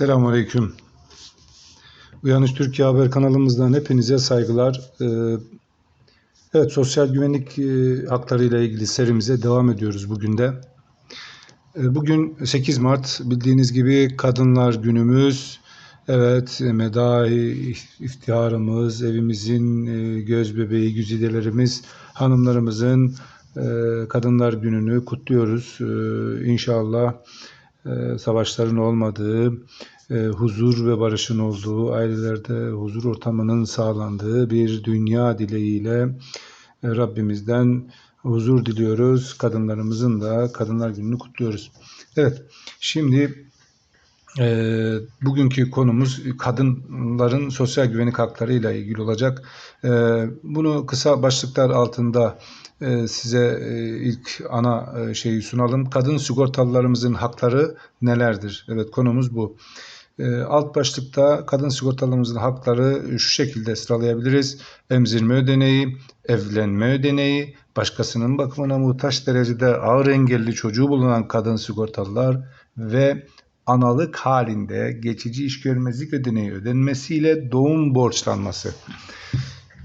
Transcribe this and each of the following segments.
Selamünaleyküm. Uyanış Türkiye Haber kanalımızdan hepinize saygılar. Ee, Evet, sosyal güvenlik e, hakları ile ilgili serimize devam ediyoruz bugün de. Ee, Bugün 8 Mart, bildiğiniz gibi Kadınlar Günümüz. Evet, medahi iftiharımız, evimizin e, göz bebeği, güzidelerimiz, hanımlarımızın e, Kadınlar Günü'nü kutluyoruz. Ee, İnşallah savaşların olmadığı, e, huzur ve barışın olduğu, ailelerde huzur ortamının sağlandığı bir dünya dileğiyle e, Rabbimizden huzur diliyoruz. Kadınlarımızın da Kadınlar Günü'nü kutluyoruz. Evet, şimdi e, bugünkü konumuz kadınların sosyal güvenlik hakları ile ilgili olacak. E, bunu kısa başlıklar altında e, size e, ilk ana e, şeyi sunalım. Kadın sigortalılarımızın hakları nelerdir? Evet konumuz bu. E, alt başlıkta kadın sigortalılarımızın hakları şu şekilde sıralayabiliriz. Emzirme ödeneği, evlenme ödeneği, başkasının bakımına muhtaç derecede ağır engelli çocuğu bulunan kadın sigortalılar ve analık halinde geçici iş görmezlik ödeneği ödenmesiyle doğum borçlanması.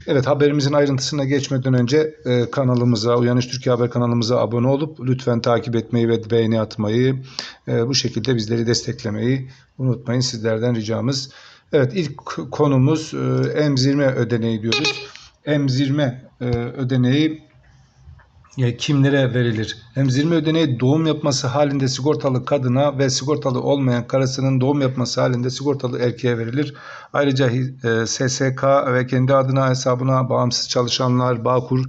Evet haberimizin ayrıntısına geçmeden önce e, kanalımıza, Uyanış Türkiye Haber kanalımıza abone olup lütfen takip etmeyi ve beğeni atmayı, bu şekilde bizleri desteklemeyi unutmayın sizlerden ricamız. Evet ilk konumuz e, emzirme ödeneği diyoruz. Emzirme e, ödeneği kimlere verilir? Emzirme ödeneği doğum yapması halinde sigortalı kadına ve sigortalı olmayan karısının doğum yapması halinde sigortalı erkeğe verilir. Ayrıca e, SSK ve kendi adına hesabına bağımsız çalışanlar, Bağkur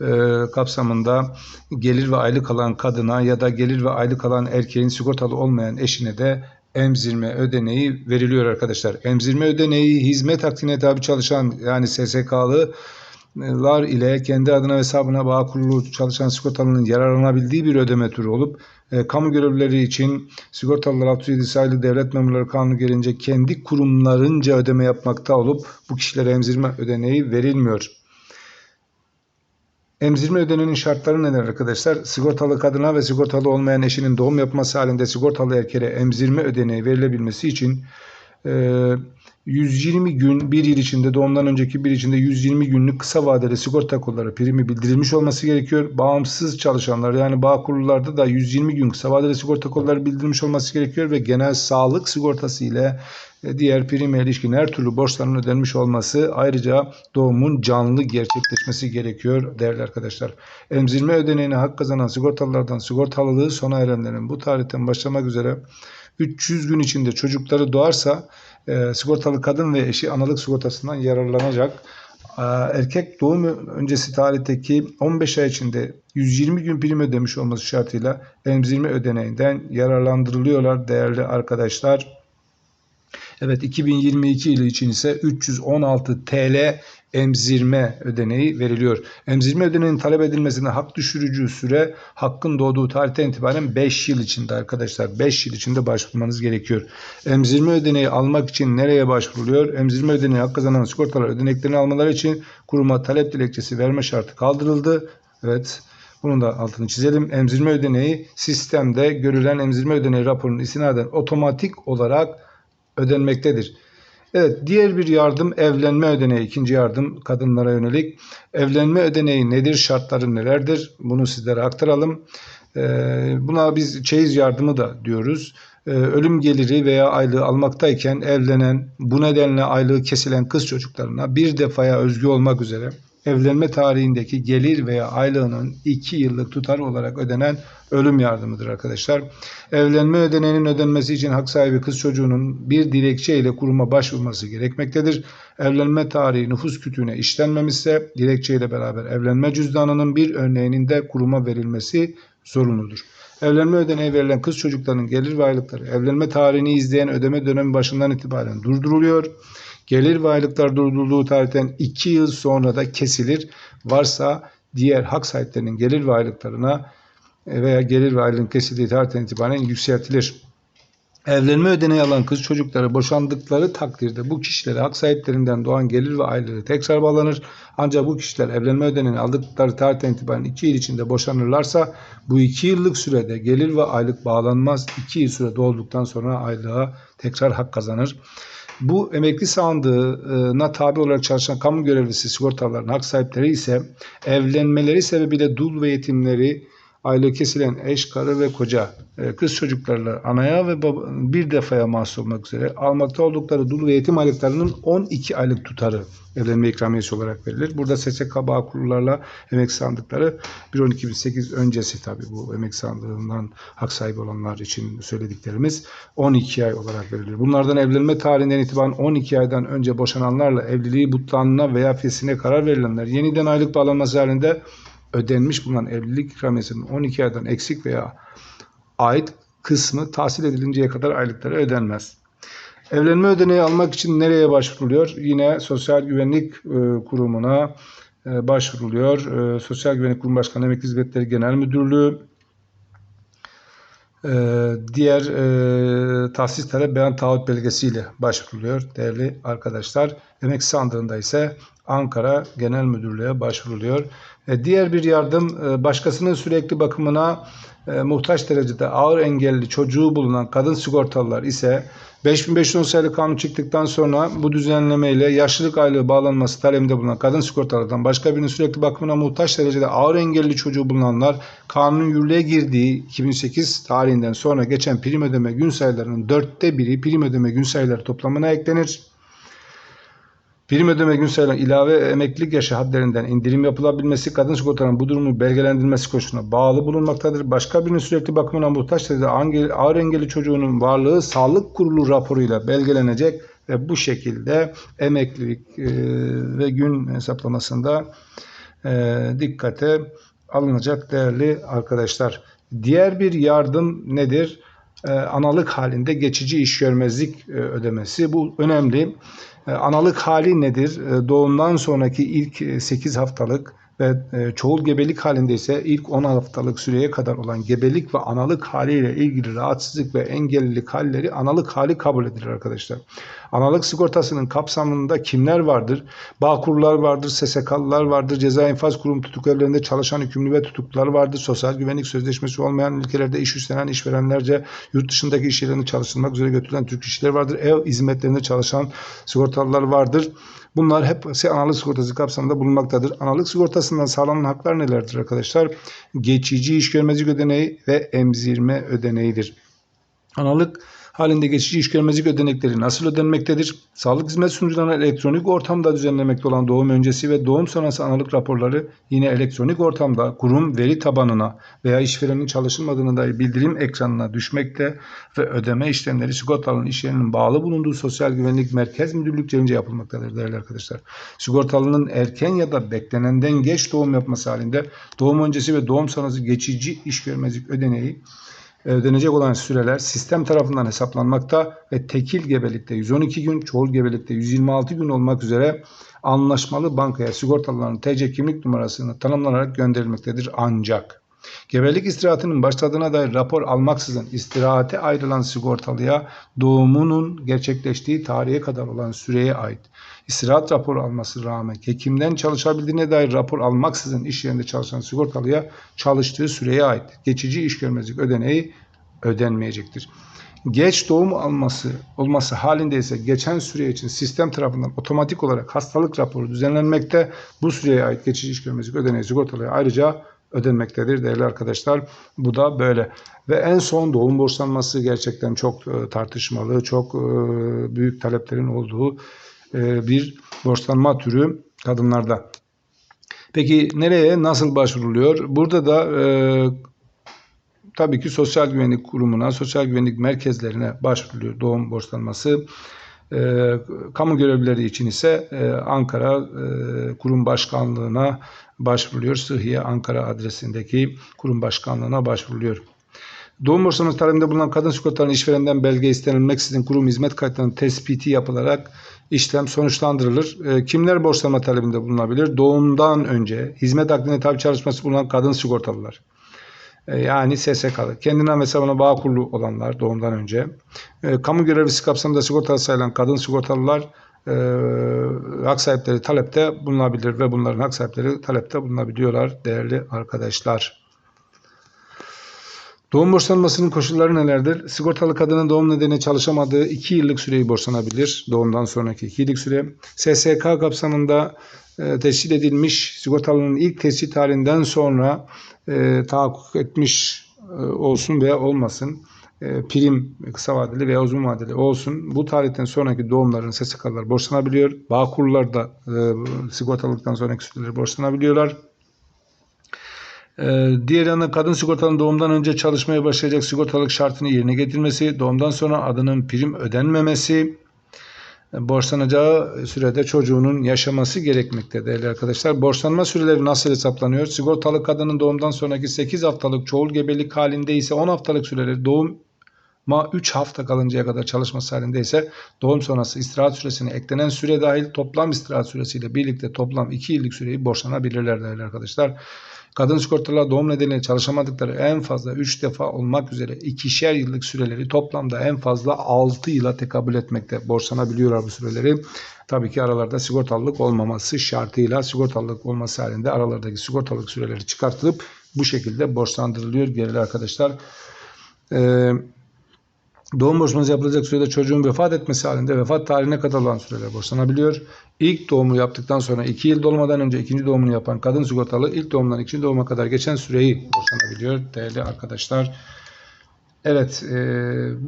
e, kapsamında gelir ve aylık alan kadına ya da gelir ve aylık alan erkeğin sigortalı olmayan eşine de emzirme ödeneği veriliyor arkadaşlar. Emzirme ödeneği hizmet akdine tabi çalışan yani SSK'lı lar ile kendi adına ve hesabına bağ kurulu çalışan sigortalının yararlanabildiği bir ödeme türü olup e, kamu görevlileri için sigortalılar 607 sayılı devlet memurları kanunu gelince kendi kurumlarınca ödeme yapmakta olup bu kişilere emzirme ödeneği verilmiyor. Emzirme ödeneğinin şartları neler arkadaşlar? Sigortalı kadına ve sigortalı olmayan eşinin doğum yapması halinde sigortalı erkeğe emzirme ödeneği verilebilmesi için e, 120 gün bir yıl içinde doğumdan önceki bir içinde 120 günlük kısa vadeli sigorta kolları primi bildirilmiş olması gerekiyor. Bağımsız çalışanlar yani bağ kurullarda da 120 gün kısa vadeli sigorta kolları bildirilmiş olması gerekiyor ve genel sağlık sigortası ile e, diğer prime ilişkin her türlü borçların ödenmiş olması ayrıca doğumun canlı gerçekleşmesi gerekiyor değerli arkadaşlar. Emzirme ödeneğine hak kazanan sigortalılardan sigortalılığı sona erenlerin bu tarihten başlamak üzere 300 gün içinde çocukları doğarsa e, sigortalı kadın ve eşi analık sigortasından yararlanacak. E, erkek doğum öncesi tarihteki 15 ay içinde 120 gün prim ödemiş olması şartıyla emzirme ödeneğinden yararlandırılıyorlar değerli arkadaşlar. Evet 2022 yılı için ise 316 TL emzirme ödeneği veriliyor. Emzirme ödeneğinin talep edilmesine hak düşürücü süre hakkın doğduğu tarihten itibaren 5 yıl içinde arkadaşlar. 5 yıl içinde başvurmanız gerekiyor. Emzirme ödeneği almak için nereye başvuruluyor? Emzirme ödeneği hak kazanan sigortalar ödeneklerini almaları için kuruma talep dilekçesi verme şartı kaldırıldı. Evet. Bunun da altını çizelim. Emzirme ödeneği sistemde görülen emzirme ödeneği raporunun istinaden otomatik olarak ödenmektedir. Evet diğer bir yardım evlenme ödeneği ikinci yardım kadınlara yönelik. Evlenme ödeneği nedir şartları nelerdir bunu sizlere aktaralım. Ee, buna biz çeyiz yardımı da diyoruz. Ee, ölüm geliri veya aylığı almaktayken evlenen bu nedenle aylığı kesilen kız çocuklarına bir defaya özgü olmak üzere evlenme tarihindeki gelir veya aylığının 2 yıllık tutar olarak ödenen ölüm yardımıdır arkadaşlar. Evlenme ödeneğinin ödenmesi için hak sahibi kız çocuğunun bir dilekçe ile kuruma başvurması gerekmektedir. Evlenme tarihi nüfus kütüğüne işlenmemişse dilekçe ile beraber evlenme cüzdanının bir örneğinin de kuruma verilmesi zorunludur. Evlenme ödeneği verilen kız çocuklarının gelir ve aylıkları evlenme tarihini izleyen ödeme dönemi başından itibaren durduruluyor. Gelir ve aylıklar durdurulduğu tarihten 2 yıl sonra da kesilir. Varsa diğer hak sahiplerinin gelir ve aylıklarına veya gelir ve aylığın kesildiği tarihten itibaren yükseltilir. Evlenme ödeneği alan kız çocukları boşandıkları takdirde bu kişilere hak sahiplerinden doğan gelir ve aylığı tekrar bağlanır. Ancak bu kişiler evlenme ödeneğini aldıkları tarihten itibaren 2 yıl içinde boşanırlarsa bu 2 yıllık sürede gelir ve aylık bağlanmaz. 2 yıl süre dolduktan sonra aylığa tekrar hak kazanır. Bu emekli sandığına tabi olarak çalışan kamu görevlisi sigortaların hak sahipleri ise evlenmeleri sebebiyle dul ve yetimleri aylığı kesilen eş, karı ve koca e, kız çocuklarla anaya ve baba, bir defaya mahsus olmak üzere almakta oldukları dul ve yetim aylıklarının 12 aylık tutarı evlenme ikramiyesi olarak verilir. Burada SSK bağ kurullarla emek sandıkları 1.12.2008 öncesi tabi bu emek sandığından hak sahibi olanlar için söylediklerimiz 12 ay olarak verilir. Bunlardan evlenme tarihinden itibaren 12 aydan önce boşananlarla evliliği butlanına veya fesine karar verilenler yeniden aylık bağlanması halinde ödenmiş bulunan evlilik ikramiyesinin 12 aydan eksik veya ait kısmı tahsil edilinceye kadar aylıkları ödenmez. Evlenme ödeneği almak için nereye başvuruluyor? Yine Sosyal Güvenlik e, Kurumu'na e, başvuruluyor. E, Sosyal Güvenlik Kurumu Başkanı Emekli Hizmetleri Genel Müdürlüğü diğer tahsis talep beyan taahhüt belgesiyle başvuruluyor değerli arkadaşlar. Emek sandığında ise Ankara Genel Müdürlüğü'ne başvuruluyor. E, diğer bir yardım e, başkasının sürekli bakımına e, muhtaç derecede ağır engelli çocuğu bulunan kadın sigortalılar ise 5510 sayılı kanun çıktıktan sonra bu düzenlemeyle yaşlılık aylığı bağlanması talebinde bulunan kadın sigortalardan başka birinin sürekli bakımına muhtaç derecede ağır engelli çocuğu bulunanlar kanunun yürürlüğe girdiği 2008 tarihinden sonra geçen prim ödeme gün sayılarının dörtte biri prim ödeme gün sayıları toplamına eklenir. Prim ödeme gün sayılan ilave emeklilik yaşı haddlerinden indirim yapılabilmesi kadın sigortanın bu durumu belgelendirilmesi koşuluna bağlı bulunmaktadır. Başka birinin sürekli bakımına muhtaç dedi ağır engelli çocuğunun varlığı sağlık kurulu raporuyla belgelenecek ve bu şekilde emeklilik e, ve gün hesaplamasında e, dikkate alınacak değerli arkadaşlar. Diğer bir yardım nedir? E, analık halinde geçici iş görmezlik ödemesi. Bu önemli. E, analık hali nedir? E, doğumdan sonraki ilk 8 e, haftalık ve çoğul gebelik halinde ise ilk 10 haftalık süreye kadar olan gebelik ve analık haliyle ilgili rahatsızlık ve engellilik halleri analık hali kabul edilir arkadaşlar. Analık sigortasının kapsamında kimler vardır? Bağkurlar vardır, SSK'lılar vardır, ceza infaz kurum tutuklarında çalışan hükümlü ve tutuklular vardır. Sosyal güvenlik sözleşmesi olmayan ülkelerde iş üstlenen işverenlerce yurt dışındaki iş yerlerinde çalıştırmak üzere götürülen Türk işçiler vardır. Ev hizmetlerinde çalışan sigortalılar vardır. Bunlar hepsi analık sigortası kapsamında bulunmaktadır. Analık sigortasından sağlanan haklar nelerdir arkadaşlar? Geçici iş görmezlik ödeneği ve emzirme ödeneğidir. Analık halinde geçici iş görmezlik ödenekleri nasıl ödenmektedir? Sağlık hizmet sunucularına elektronik ortamda düzenlemekte olan doğum öncesi ve doğum sonrası analık raporları yine elektronik ortamda kurum veri tabanına veya işverenin çalışılmadığına dair bildirim ekranına düşmekte ve ödeme işlemleri sigortalının iş yerinin bağlı bulunduğu Sosyal Güvenlik Merkez Müdürlüklerince yapılmaktadır değerli arkadaşlar. Sigortalının erken ya da beklenenden geç doğum yapması halinde doğum öncesi ve doğum sonrası geçici iş görmezlik ödeneği ödenecek olan süreler sistem tarafından hesaplanmakta ve tekil gebelikte 112 gün, çoğul gebelikte 126 gün olmak üzere anlaşmalı bankaya sigortalıların TC kimlik numarasını tanımlanarak gönderilmektedir. Ancak Gebelik istirahatının başladığına dair rapor almaksızın istirahate ayrılan sigortalıya doğumunun gerçekleştiği tarihe kadar olan süreye ait istirahat raporu alması rağmen hekimden çalışabildiğine dair rapor almaksızın iş yerinde çalışan sigortalıya çalıştığı süreye ait geçici iş görmezlik ödeneği ödenmeyecektir. Geç doğum alması olması halinde ise geçen süre için sistem tarafından otomatik olarak hastalık raporu düzenlenmekte. Bu süreye ait geçici iş görmezlik ödeneği sigortalıya ayrıca ödenmektedir değerli arkadaşlar. Bu da böyle. Ve en son doğum borçlanması gerçekten çok e, tartışmalı, çok e, büyük taleplerin olduğu e, bir borçlanma türü kadınlarda. Peki nereye nasıl başvuruluyor? Burada da e, tabii ki Sosyal Güvenlik Kurumu'na, Sosyal Güvenlik Merkezlerine başvuruluyor doğum borçlanması. E, kamu görevlileri için ise e, Ankara e, Kurum Başkanlığı'na başvuruluyor. Sıhhiye Ankara adresindeki kurum başkanlığına başvuruluyor. Doğum borçlanması talebinde bulunan kadın sigortalarının işverenden belge istenilmeksizin kurum hizmet kayıtlarının tespiti yapılarak işlem sonuçlandırılır. E, kimler borçlanma talebinde bulunabilir? Doğumdan önce hizmet akdine tabi çalışması bulunan kadın sigortalılar. E, yani SSK'lı. Kendine hesabına bağ kurulu olanlar doğumdan önce. E, kamu görevlisi kapsamında sigortalı sayılan kadın sigortalılar e, hak sahipleri talepte bulunabilir ve bunların hak sahipleri talepte bulunabiliyorlar değerli arkadaşlar. Doğum borçlanmasının koşulları nelerdir? Sigortalı kadının doğum nedeniyle çalışamadığı 2 yıllık süreyi borçlanabilir. Doğumdan sonraki 2 yıllık süre. SSK kapsamında e, edilmiş sigortalının ilk tespit tarihinden sonra e, tahakkuk etmiş e, olsun veya olmasın prim kısa vadeli veya uzun vadeli olsun. Bu tarihten sonraki doğumların SSK'lar borçlanabiliyor. Bağ kurulları da e, sigortalıktan sonraki süreleri borçlanabiliyorlar. Ee, diğer yana kadın sigortalının doğumdan önce çalışmaya başlayacak sigortalık şartını yerine getirmesi, doğumdan sonra adının prim ödenmemesi, e, borçlanacağı sürede çocuğunun yaşaması gerekmekte değerli arkadaşlar. Borçlanma süreleri nasıl hesaplanıyor? Sigortalı kadının doğumdan sonraki 8 haftalık çoğul gebelik halinde ise 10 haftalık süreleri doğum Ma 3 hafta kalıncaya kadar çalışması halinde ise doğum sonrası istirahat süresine eklenen süre dahil toplam istirahat süresiyle birlikte toplam 2 yıllık süreyi borçlanabilirler değerli arkadaşlar. Kadın sigortalılar doğum nedeniyle çalışamadıkları en fazla 3 defa olmak üzere ikişer yıllık süreleri toplamda en fazla 6 yıla tekabül etmekte. Borçlanabiliyorlar bu süreleri. Tabii ki aralarda sigortalılık olmaması şartıyla sigortalılık olması halinde aralardaki sigortalılık süreleri çıkartılıp bu şekilde borçlandırılıyor değerli arkadaşlar. Ee, Doğum borçlanması yapılacak sürede çocuğun vefat etmesi halinde vefat tarihine kadar olan süreler borçlanabiliyor. İlk doğumu yaptıktan sonra 2 yıl dolmadan önce ikinci doğumunu yapan kadın sigortalı ilk doğumdan ikinci doğuma kadar geçen süreyi borçlanabiliyor değerli arkadaşlar. Evet e,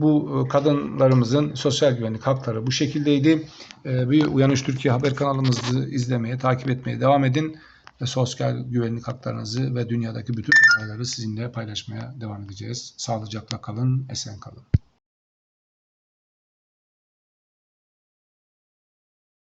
bu kadınlarımızın sosyal güvenlik hakları bu şekildeydi. E, bir Uyanış Türkiye haber kanalımızı izlemeye, takip etmeye devam edin. Ve sosyal güvenlik haklarınızı ve dünyadaki bütün olayları sizinle paylaşmaya devam edeceğiz. Sağlıcakla kalın, esen kalın.